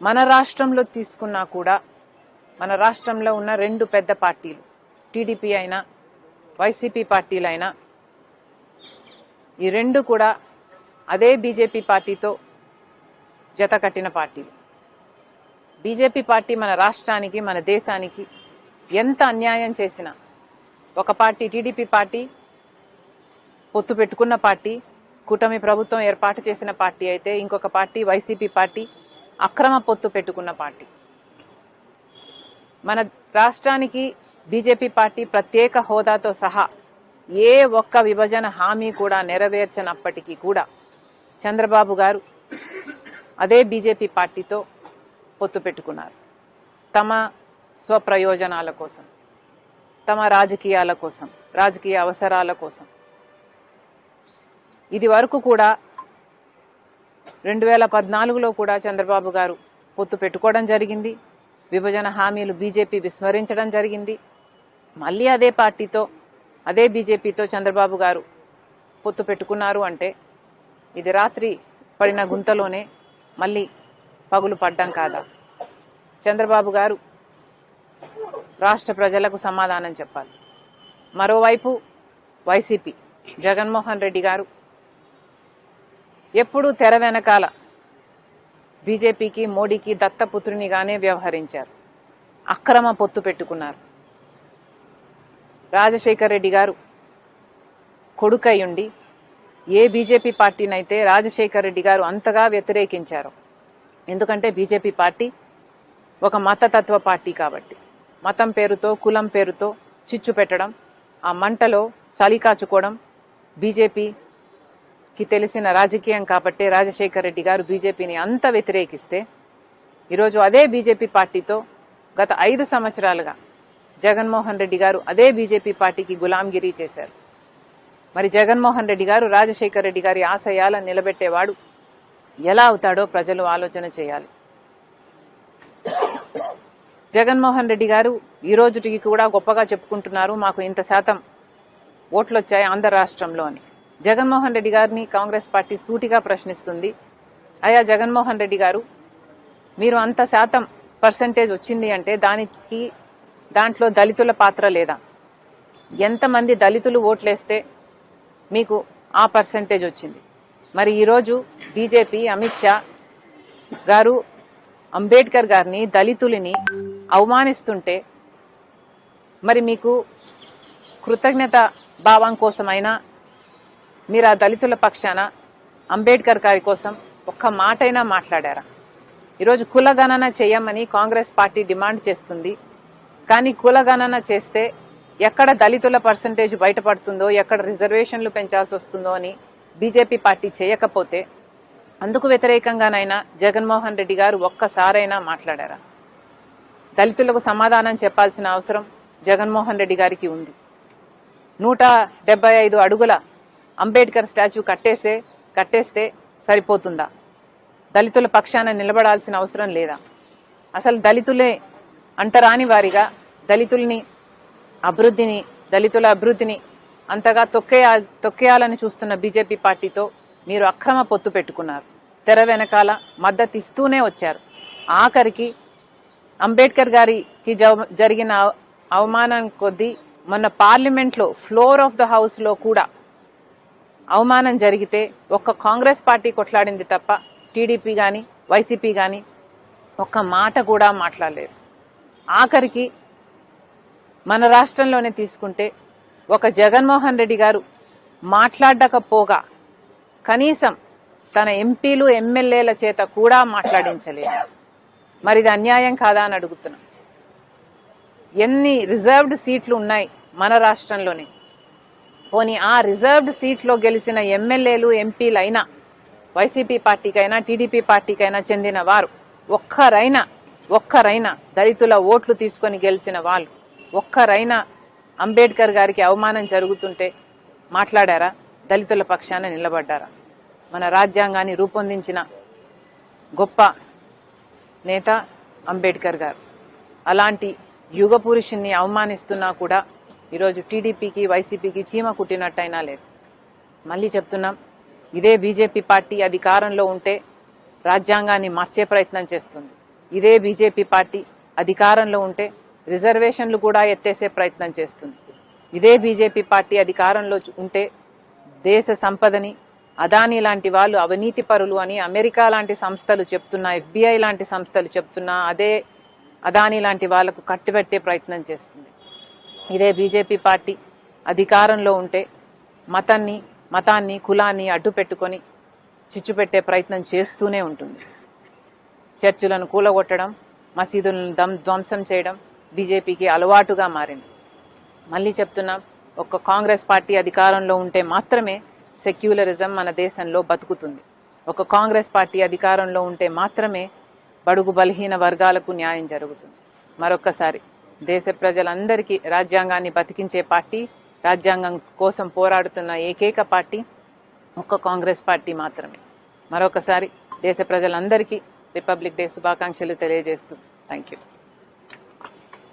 మన రాష్ట్రంలో తీసుకున్నా కూడా మన రాష్ట్రంలో ఉన్న రెండు పెద్ద పార్టీలు టీడీపీ అయినా వైసీపీ పార్టీలైనా ఈ రెండు కూడా అదే బీజేపీ పార్టీతో జత కట్టిన పార్టీలు. బీజేపీ పార్టీ మన రాష్ట్రానికి మన దేశానికి ఎంత అన్యాయం చేసినా ఒక పార్టీ టీడీపీ పార్టీ పొత్తు పెట్టుకున్న పార్టీ కూటమి ప్రభుత్వం ఏర్పాటు చేసిన పార్టీ అయితే ఇంకొక పార్టీ వైసీపీ పార్టీ అక్రమ పొత్తు పెట్టుకున్న పార్టీ. మన రాష్ట్రానికి బీజేపీ పార్టీ ప్రత్యేక హోదాతో సహా ఏ ఒక్క విభజన హామీ కూడా నెరవేర్చనప్పటికీ కూడా చంద్రబాబు గారు అదే బీజేపీ పార్టీతో పొత్తు పెట్టుకున్నారు. తమ స్వప్రయోజనాల కోసం తమ రాజకీయాల కోసం రాజకీయ అవసరాల కోసం. ఇది వరకు కూడా రెండు వేల పద్నాలుగులో కూడా చంద్రబాబు గారు పొత్తు పెట్టుకోవడం జరిగింది. విభజన హామీలు బీజేపీ విస్మరించడం జరిగింది. మళ్ళీ అదే పార్టీతో అదే బీజేపీతో చంద్రబాబు గారు పొత్తు పెట్టుకున్నారు అంటే ఇది రాత్రి పడిన గుంతలోనే మళ్ళీ పగులు పడ్డం కాదా? చంద్రబాబు గారు రాష్ట్ర ప్రజలకు సమాధానం చెప్పాలి. మరోవైపు వైసీపీ జగన్మోహన్ రెడ్డి గారు ఎప్పుడూ తెర వెనకాల బీజేపీకి మోడీకి దత్తపుత్రునిగానే వ్యవహరించారు. అక్రమ పొత్తు పెట్టుకున్నారు. రాజశేఖర్ రెడ్డి గారు కొడుకయ్యుండి ఏ బీజేపీ పార్టీనైతే రాజశేఖర్ రెడ్డి గారు అంతగా వ్యతిరేకించారు ఎందుకంటే బీజేపీ పార్టీ ఒక మతతత్వ పార్టీ కాబట్టి. మతం పేరుతో కులం పేరుతో చిచ్చు పెట్టడం ఆ మంటలో చలికాచుకోవడం బీజేపీ కి తెలిసిన రాజకీయం కాబట్టి రాజశేఖర్ రెడ్డి గారు బీజేపీని అంత వ్యతిరేకిస్తే ఈరోజు అదే బీజేపీ పార్టీతో గత ఐదు సంవత్సరాలుగా జగన్మోహన్ రెడ్డి గారు అదే బీజేపీ పార్టీకి గులాంగిరి చేశారు. మరి జగన్మోహన్ రెడ్డి గారు రాజశేఖర్ రెడ్డి గారి ఆశయాలను నిలబెట్టేవాడు ఎలా అవుతాడో ప్రజలు ఆలోచన చేయాలి. జగన్మోహన్ రెడ్డి గారు ఈ రోజుకి కూడా గొప్పగా చెప్పుకుంటున్నారు మాకు ఇంత శాతం ఓట్లు వచ్చాయి ఆంధ్ర రాష్ట్రంలో అని. జగన్మోహన్ రెడ్డి గారిని కాంగ్రెస్ పార్టీ సూటిగా ప్రశ్నిస్తుంది. అయ్యా జగన్మోహన్ రెడ్డి గారు మీరు అంత శాతం పర్సంటేజ్ వచ్చింది అంటే దానికి దాంట్లో దళితుల పాత్ర లేదా? ఎంతమంది దళితులు ఓట్లేస్తే మీకు ఆ పర్సంటేజ్ వచ్చింది? మరి ఈరోజు బీజేపీ అమిత్ షా గారు అంబేద్కర్ గారిని దళితులని అవమానిస్తుంటే మరి మీకు కృతజ్ఞత భావం కోసమైనా మీరు ఆ దళితుల పక్షాన అంబేద్కర్ గారి కోసం ఒక్క మాటైనా మాట్లాడారా? ఈరోజు కులగణన చేయమని కాంగ్రెస్ పార్టీ డిమాండ్ చేస్తుంది. కానీ కులగణన చేస్తే ఎక్కడ దళితుల పర్సంటేజ్ బయటపడుతుందో ఎక్కడ రిజర్వేషన్లు పెంచాల్సి వస్తుందో అని బీజేపీ పార్టీ చేయకపోతే అందుకు వ్యతిరేకంగానైనా జగన్మోహన్ రెడ్డి గారు ఒక్కసారైనా మాట్లాడారా? దళితులకు సమాధానం చెప్పాల్సిన అవసరం జగన్మోహన్ రెడ్డి గారికి ఉంది. నూట డెబ్బై ఐదు అడుగుల అంబేద్కర్ స్టాచ్యూ కట్టేసే కట్టేస్తే సరిపోతుందా? దళితుల పక్షాన నిలబడాల్సిన అవసరం లేదా? అసలు దళితులే అంటరాని వారిగా దళితుల్ని అభివృద్ధిని దళితుల అభివృద్ధిని అంతగా తొక్కేయా తొక్కేయాలని చూస్తున్న బీజేపీ పార్టీతో మీరు అక్రమ పొత్తు పెట్టుకున్నారు. తెర వెనకాల మద్దతు ఇస్తూనే వచ్చారు. ఆఖరికి అంబేద్కర్ గారికి జరిగిన అవమానం కొద్దీ మొన్న పార్లమెంట్లో ఫ్లోర్ ఆఫ్ ద హౌస్లో కూడా అవమానం జరిగితే ఒక్క కాంగ్రెస్ పార్టీ కొట్లాడింది తప్ప టీడీపీ కానీ వైసీపీ కానీ ఒక్క మాట కూడా మాట్లాడలేదు. ఆఖరికి మన రాష్ట్రంలోనే తీసుకుంటే ఒక జగన్మోహన్ రెడ్డి గారు మాట్లాడకపోగా కనీసం తన ఎంపీలు ఎమ్మెల్యేల చేత కూడా మాట్లాడించలేదు. మరి ఇది అన్యాయం కాదా అని అడుగుతున్నా. ఎన్ని రిజర్వ్డ్ సీట్లు ఉన్నాయి మన రాష్ట్రంలోనే? పోనీ ఆ రిజర్వ్డ్ సీట్లో గెలిచిన ఎమ్మెల్యేలు ఎంపీలైనా వైసీపీ పార్టీకైనా టీడీపీ పార్టీకైనా చెందిన వారు ఒక్కరైనా ఒక్కరైనా దళితుల ఓట్లు తీసుకొని గెలిచిన వాళ్ళు ఒక్కరైనా అంబేద్కర్ గారికి అవమానం జరుగుతుంటే మాట్లాడారా? దళితుల పక్షాన నిలబడ్డారా? మన రాజ్యాంగాన్ని రూపొందించిన గొప్ప నేత అంబేద్కర్ గారు. అలాంటి యుగ పురుషుణ్ణి అవమానిస్తున్నా కూడా ఈరోజు టీడీపీకి వైసీపీకి చీమ కుట్టినట్టయినా లేదు. మళ్ళీ చెప్తున్నాం ఇదే బీజేపీ పార్టీ అధికారంలో ఉంటే రాజ్యాంగాన్ని మార్చే ప్రయత్నం చేస్తుంది. ఇదే బీజేపీ పార్టీ అధికారంలో ఉంటే రిజర్వేషన్లు కూడా ఎత్తేసే ప్రయత్నం చేస్తుంది. ఇదే బీజేపీ పార్టీ అధికారంలో ఉంటే దేశ సంపదని అదానీ లాంటి వాళ్ళు అవినీతి పరులు అని అమెరికా లాంటి సంస్థలు చెప్తున్నా ఎఫ్బిఐ లాంటి సంస్థలు చెప్తున్నా అదే అదానీ లాంటి వాళ్ళకు కట్టిబెట్టే ప్రయత్నం చేస్తుంది. ఇదే బీజేపీ పార్టీ అధికారంలో ఉంటే మతాన్ని మతాన్ని కులాన్ని అడ్డు పెట్టుకొని చిచ్చు పెట్టే ప్రయత్నం చేస్తూనే ఉంటుంది. చర్చిలను కూలగొట్టడం మసీదులను దం ధ్వంసం చేయడం బీజేపీకి అలవాటుగా మారింది. మళ్ళీ చెప్తున్నాం ఒక్క కాంగ్రెస్ పార్టీ అధికారంలో ఉంటే మాత్రమే సెక్యులరిజం మన దేశంలో బతుకుతుంది. ఒక కాంగ్రెస్ పార్టీ అధికారంలో ఉంటే మాత్రమే బడుగు బలహీన వర్గాలకు న్యాయం జరుగుతుంది. మరొక్కసారి. దేశ ప్రజలందరికీ రాజ్యాంగాన్ని బతికించే పార్టీ రాజ్యాంగం కోసం పోరాడుతున్న ఏకైక పార్టీ ఒక్క కాంగ్రెస్ పార్టీ మాత్రమే. మరొకసారి దేశ ప్రజలందరికీ రిపబ్లిక్ డే శుభాకాంక్షలు తెలియజేస్తూ థ్యాంక్ యూ